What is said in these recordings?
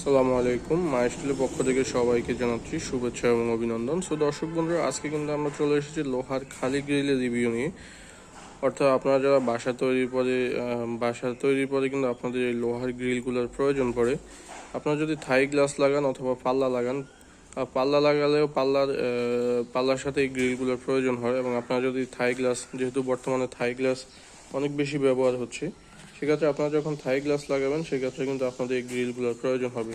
আসসালামু আলাইকুম। মাইস্টিলের পক্ষ থেকে সবাইকে জানাচ্ছি শুভেচ্ছা এবং অভিনন্দন। সো দর্শক বন্ধুরা, আজকে কিন্তু আমরা চলে এসেছি লোহার খালি গ্রিলের রিভিউ নিয়ে। অর্থাৎ আপনারা যারা বাসা তৈরির পরে বাসা তৈরির পরে কিন্তু আপনাদের এই লোহার গ্রিলগুলোর প্রয়োজন পড়ে, আপনারা যদি থাই গ্লাস লাগান অথবা পাল্লা লাগান পাল্লা লাগালেও পাল্লার পাল্লার সাথে এই গ্রিলগুলোর প্রয়োজন হয় এবং আপনারা যদি থাই গ্লাস, যেহেতু বর্তমানে থাই গ্লাস অনেক বেশি ব্যবহার হচ্ছে সেক্ষেত্রে আপনারা যখন থাই গ্লাস লাগাবেন সেক্ষেত্রে কিন্তু আপনাদের এই গ্রিলগুলোর প্রয়োজন হবে।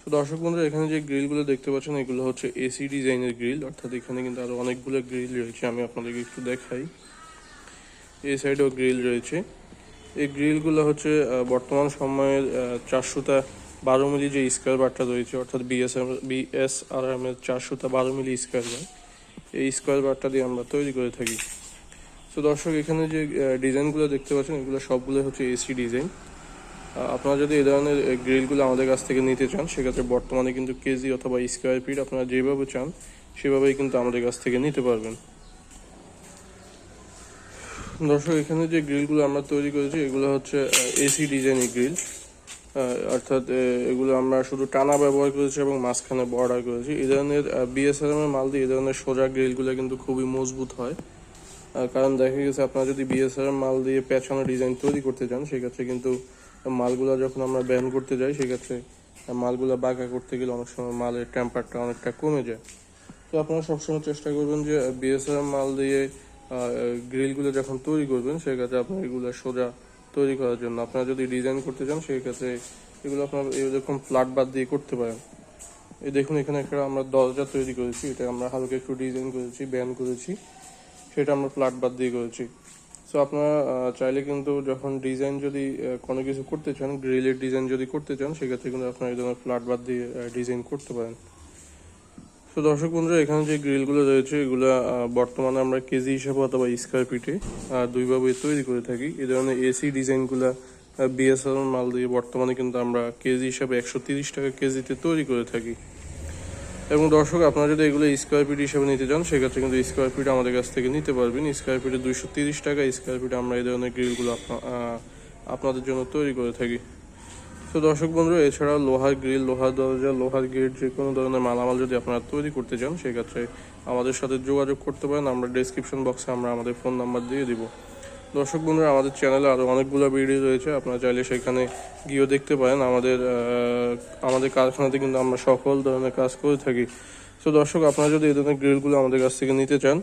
তো দর্শক বন্ধুরা, এখানে যে গ্রিলগুলো দেখতে পাচ্ছেন, এগুলো হচ্ছে এসি ডিজাইনের গ্রিল অর্থাৎ এখানে কিন্তু আরও অনেকগুলো গ্রিল রয়েছে, আমি আপনাদেরকে একটু দেখাই। এই সাইডেও গ্রিল রয়েছে। এই গ্রিলগুলো হচ্ছে বর্তমান সময়ের চারশোটা বারো মিলি যে স্কোয়ার বারটা রয়েছে, অর্থাৎ বিএসএম বিএসআরএম এর চারশোটা বারো মিলি স্কোয়ার বার এই স্কোয়ার বারটা দিয়ে আমরা তৈরি করে থাকি। তো দর্শক, এখানে যে ডিজাইনগুলো দেখতে পাচ্ছেন, এগুলো সবগুলো হচ্ছে এসি ডিজাইন আপনারা যদি এই ধরনের গ্রিলগুলো আমাদের কাছ থেকে নিতে চান, সেক্ষেত্রে বর্তমানে কিন্তু কেজি অথবা স্কোয়ার ফিট আপনারা যেভাবে চান, সেভাবেই কিন্তু আমাদের কাছ থেকে নিতে পারবেন। দর্শক, এখানে যে গ্রিলগুলো আমরা তৈরি করেছি, এগুলো হচ্ছে এসি ডিজাইনের গ্রিল অর্থাৎ এগুলো আমরা শুধু টানা ব্যবহার করেছি এবং মাঝখানে বর্ডার করেছি। এই ধরনের বিএসএলএম এর মাল দিয়ে এই ধরনের সোজা গ্রিলগুলো কিন্তু খুবই মজবুত হয়। কারণ দেখা গেছে আপনারা যদি বিএসআর মাল দিয়ে পেছনে ডিজাইন তৈরি করতে চান, সেক্ষেত্রে কিন্তু মালগুলো যখন আমরা ব্যান করতে যাই, সেক্ষেত্রে মালগুলো বাঁকা করতে গেলে অনেক সময় মালের টেম্পারটা অনেকটা কমে যায়। তো আপনারা সবসময় চেষ্টা করবেন যে বিএসআর মাল দিয়ে গ্রিলগুলো যখন তৈরি করবেন, সেক্ষেত্রে আপনার এগুলো সোজা তৈরি করার জন্য। আপনারা যদি ডিজাইন করতে চান, সেক্ষেত্রে এগুলো আপনার এরকম ফ্ল্যাট বাদ দিয়ে করতে পারেন। এই দেখুন, এখানে একটা আমরা দরজা তৈরি করেছি। এটা আমরা হালকা একটু ডিজাইন করেছি ব্যান করেছি। সেটা আমরা ফ্ল্যাট বাদ দিয়ে করেছি। সো আপনারা চাইলে কিন্তু যখন ডিজাইন যদি কোনো কিছু করতে চান গ্রিলের ডিজাইন যদি করতে চান, সেক্ষেত্রে কিন্তু আপনারা এই ধরনের ফ্ল্যাট বাদ দিয়ে ডিজাইন করতে পারেন। তো দর্শক বন্ধুরা, এখানে যে গ্রিলগুলো রয়েছে, এগুলো বর্তমানে আমরা কেজি হিসাবে অথবা স্কোয়ার ফিটে দুইভাবে তৈরি করে থাকি। এই ধরনের এসি ডিজাইনগুলো বিএসএল মাল দিয়ে বর্তমানে কিন্তু আমরা কেজি হিসাবে একশো তিরিশ টাকা কেজিতে তৈরি করে থাকি। এবং দর্শক, আপনারা যদি এগুলো স্কোয়ার ফিট হিসেবে নিতে চান, সেক্ষেত্রে কিন্তু স্কোয়ার ফিট আমাদের কাছ থেকে নিতে পারবেন। স্কোয়ার ফিটে দুইশো তিরিশ টাকা স্কোয়ার ফিটে আমরা এই ধরনের গ্রিলগুলো আপনা- আপনাদের জন্য তৈরি করে থাকি। তো দর্শক বন্ধুরা, এছাড়াও লোহার গ্রিল লোহার দরজা, লোহার গেট যে কোনো ধরনের মালামাল যদি আপনারা তৈরি করতে চান, সেক্ষেত্রে আমাদের সাথে যোগাযোগ করতে পারেন। আমরা ডেসক্রিপশন বক্সে আমরা আমাদের ফোন নাম্বার দিয়ে দিব। দর্শক বন্ধুরা, আমাদের চ্যানেলে আরও অনেকগুলো ভিডিও রয়েছে। আপনারা চাইলে সেখানে গিয়েও দেখতে পারেন। আমাদের আমাদের কারখানাতে কিন্তু আমরা সকল ধরনের কাজ করে থাকি। তো দর্শক, আপনারা যদি এই ধরনের গ্রিলগুলো আমাদের কাছ থেকে নিতে চান,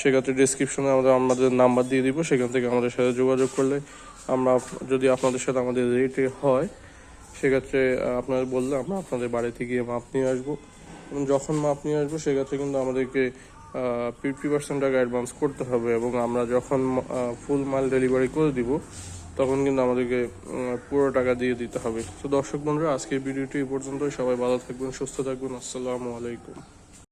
সেক্ষেত্রে ডিসক্রিপশনে আমরা আমাদের নাম্বার দিয়ে দিব। সেখান থেকে আমাদের সাথে যোগাযোগ করলে আমরা যদি আপনাদের সাথে আমাদের রেটে হয়, সেক্ষেত্রে আপনারা বললে আমরা আপনাদের বাড়িতে গিয়ে মাপ নিয়ে আসব। এবং যখন মাপ নিয়ে আসব, সেক্ষেত্রে কিন্তু আমাদেরকে ফিফটি পার্সেন্ট টাকা অ্যাডভান্স করতে হবে এবং আমরা যখন ফুল মাল ডেলিভারি করে দিব, তখন কিন্তু আমাদেরকে পুরো টাকা দিয়ে দিতে হবে। তো দর্শক বন্ধুরা, আজকের ভিডিওটি এই পর্যন্তই। সবাই ভালো থাকবেন, সুস্থ থাকবেন। আসসালামু আলাইকুম।